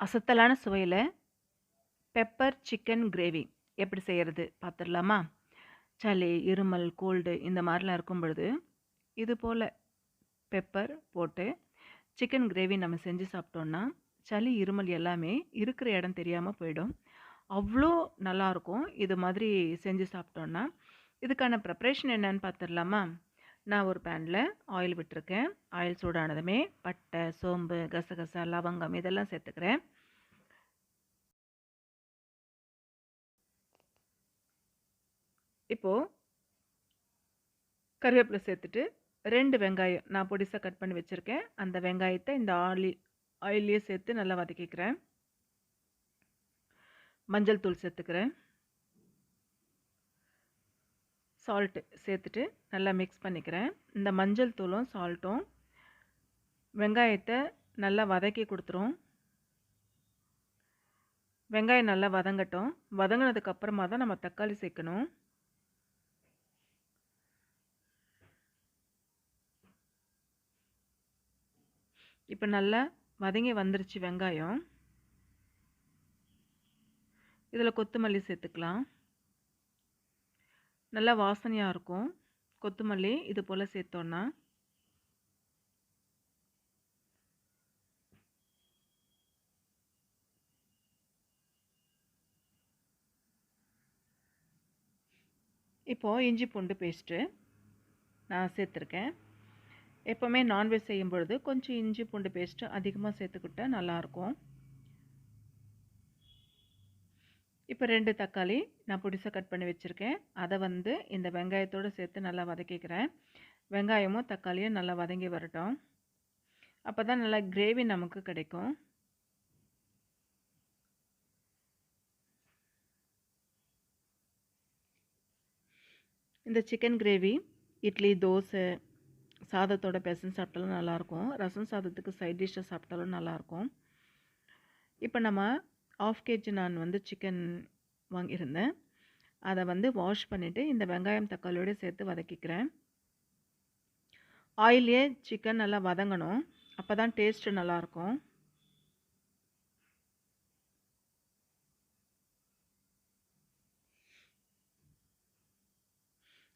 அசத்தலான சுவையில் pepper chicken gravy எப்படி செய்கிறது பார்த்துடலாமா சளி இருமல் கோல்டு இந்த மாதிரிலாம் இருக்கும் பொழுது இது போல் பெப்பர் போட்டு சிக்கன் கிரேவி நம்ம செஞ்சு சாப்பிட்டோன்னா சளி இருமல் எல்லாமே இருக்கிற இடம் தெரியாமல் போயிடும். அவ்வளோ நல்லாயிருக்கும் இது மாதிரி செஞ்சு சாப்பிட்டோன்னா இதுக்கான ப்ரிப்ரேஷன் என்னன்னு பார்த்துடலாமா நான் ஒரு பேனில் ஆயில் விட்டுருக்கேன். ஆயில் சூடானதுமே பட்டை சோம்பு கசகசா லவங்கம் இதெல்லாம் சேர்த்துக்கிறேன். இப்போது கருவேப்பிலை சேர்த்துட்டு ரெண்டு வெங்காயம் நான் பொடிசாக கட் பண்ணி வச்சுருக்கேன். அந்த வெங்காயத்தை இந்த ஆலி ஆயிலே சேர்த்து நல்லா வதக்கிக்கிறேன். மஞ்சள் தூள் சேர்த்துக்கிறேன். சால்ட்டு சேர்த்துட்டு நல்லா மிக்ஸ் பண்ணிக்கிறேன். இந்த மஞ்சள் தூளும் சால்ட்டும் வெங்காயத்தை நல்லா வதக்கி கொடுத்துரும். வெங்காயம் நல்லா வதங்கட்டும். வதங்கினதுக்கு அப்புறமா தான் நம்ம தக்காளி சேர்க்கணும். இப்போ நல்லா வதங்கி வந்துருச்சு வெங்காயம். இதில் கொத்தமல்லி சேர்த்துக்கலாம். நல்லா வாசனையாக இருக்கும். கொத்தமல்லி இது போல் சேர்த்தோன்னா இப்போது இஞ்சி பூண்டு பேஸ்ட்டு நான் சேர்த்துருக்கேன். எப்போவுமே நான்வெஜ் செய்யும் பொழுது கொஞ்சம் இஞ்சி பூண்டு பேஸ்ட்டு அதிகமாக சேர்த்துக்கிட்டா நல்லாயிருக்கும் இப்போ ரெண்டு தக்காளி நான் புடிசாக கட் பண்ணி வச்சுருக்கேன். அதை வந்து இந்த வெங்காயத்தோடு சேர்த்து நல்லா வதக்கிக்கிறேன். வெங்காயமும் தக்காளியும் நல்லா வதங்கி வரட்டும். அப்போ தான் நல்லா கிரேவி நமக்கு கிடைக்கும். இந்த சிக்கன் கிரேவி இட்லி தோசை சாதத்தோட பெசன் சாப்பிட்டாலும் நல்லாயிருக்கும் ரசம் சாதத்துக்கு சைட் டிஷ்ஷை சாப்பிட்டாலும் நல்லாயிருக்கும் இப்போ நம்ம ஆஃப் கேஜி நான் வந்து சிக்கன் வாங்கியிருந்தேன். அதை வந்து வாஷ் பண்ணிவிட்டு இந்த வெங்காயம் தக்காளியோடு சேர்த்து வதக்கிக்கிறேன். ஆயிலே சிக்கன் நல்லா வதங்கணும். அப்போ தான் டேஸ்ட்டு நல்லாயிருக்கும்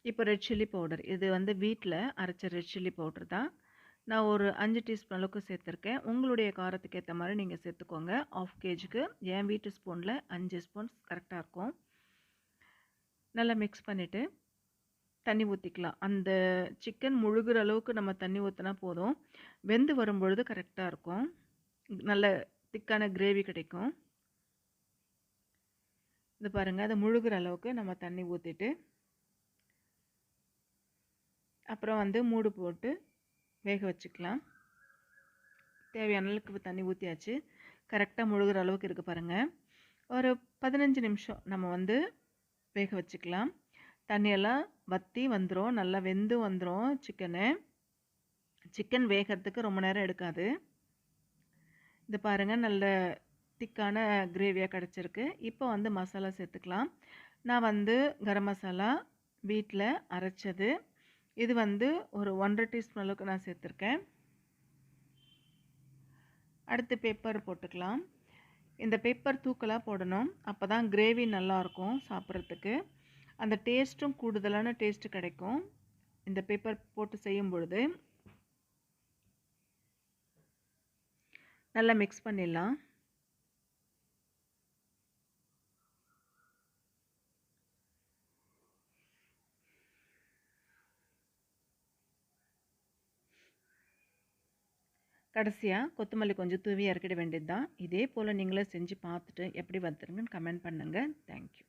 இப்போ ரெட் சில்லி பவுடர். இது வந்து வீட்டில் அரைச்ச ரெட் சில்லி பவுடர் தான். நான் ஒரு அஞ்சு டீஸ்பூன் அளவுக்கு சேர்த்துருக்கேன். உங்களுடைய காரத்துக்கு ஏற்ற மாதிரி நீங்கள் சேர்த்துக்கோங்க. ஆஃப் கேஜிக்கு என் வீட்டு ஸ்பூனில் அஞ்சு ஸ்பூன்ஸ் கரெக்டாக இருக்கும். நல்லா மிக்ஸ் பண்ணிவிட்டு தண்ணி ஊற்றிக்கலாம் அந்த சிக்கன் முழுகிற அளவுக்கு நம்ம தண்ணி ஊற்றினா போதும். வெந்து வரும்பொழுது கரெக்டாக இருக்கும். நல்ல திக்கான கிரேவி கிடைக்கும். இது பாருங்கள் அதை முழுகிற அளவுக்கு நம்ம தண்ணி ஊற்றிட்டு அப்புறம் வந்து மூடு போட்டு வேக வச்சுக்கலாம். தேவையான அளவுக்கு தண்ணி ஊற்றியாச்சு கரெக்டாக முழுகிற அளவுக்கு இருக்குது பாருங்கள் ஒரு பதினஞ்சு நிமிஷம் நம்ம வந்து வேக வச்சுக்கலாம். தண்ணியெல்லாம் வற்றி வந்துடும் நல்லா வெந்து வந்துடும் சிக்கனு. சிக்கன் வேகிறதுக்கு ரொம்ப நேரம் எடுக்காது. இது பாருங்கள் நல்ல திக்கான கிரேவியாக கிடச்சிருக்கு. இப்போ வந்து மசாலா சேர்த்துக்கலாம். நான் வந்து கரம் மசாலா வீட்டில் அரைச்சது. இது வந்து ஒரு ஒன்றரை டீஸ்பூன் அளவுக்கு நான் சேர்த்துருக்கேன். அடுத்து பெப்பர் போட்டுக்கலாம். இந்த பெப்பர் தூக்கலாக போடணும். அப்போ தான் கிரேவி நல்லாயிருக்கும் சாப்பிட்றதுக்கு. அந்த டேஸ்ட்டும் கூடுதலான டேஸ்ட்டு கிடைக்கும். இந்த பெப்பர் போட்டு செய்யும் பொழுது நல்லா மிக்ஸ் பண்ணிடலாம். கடைசியாக கொத்தமல்லி கொஞ்சம் தூவி இறக்கிட வேண்டியது தான் இதே போல் நீங்களே செஞ்சு பார்த்துட்டு எப்படி வந்துருங்கன்னு கமெண்ட் பண்ணுங்கள் தேங்க்யூ